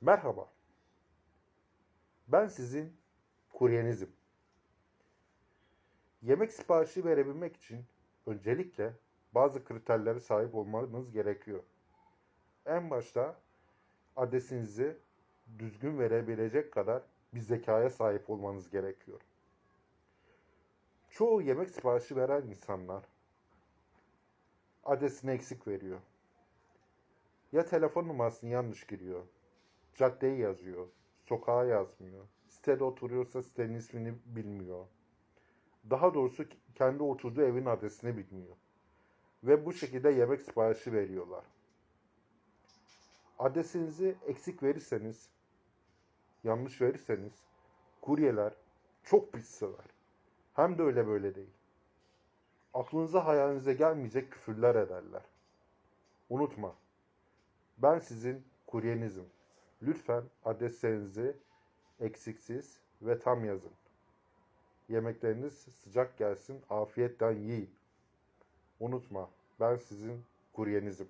Merhaba. Ben sizin kuryenizim. Yemek siparişi verebilmek için öncelikle bazı kriterlere sahip olmanız gerekiyor. En başta adresinizi düzgün verebilecek kadar bir zekaya sahip olmanız gerekiyor. Çoğu yemek siparişi veren insanlar adresini eksik veriyor. Ya telefon numarasını yanlış giriyor, caddeyi yazıyor, sokağa yazmıyor, sitede oturuyorsa sitenin ismini bilmiyor. Daha doğrusu kendi oturduğu evin adresini bilmiyor. Ve bu şekilde yemek siparişi veriyorlar. Adresinizi eksik verirseniz, yanlış verirseniz, kuryeler çok pis sever. Hem de öyle böyle değil. Aklınıza hayalinize gelmeyecek küfürler ederler. Unutma, ben sizin kuryenizim. Lütfen adreslerinizi eksiksiz ve tam yazın. Yemekleriniz sıcak gelsin, afiyetten yiyin. Unutma, ben sizin kuryenizim.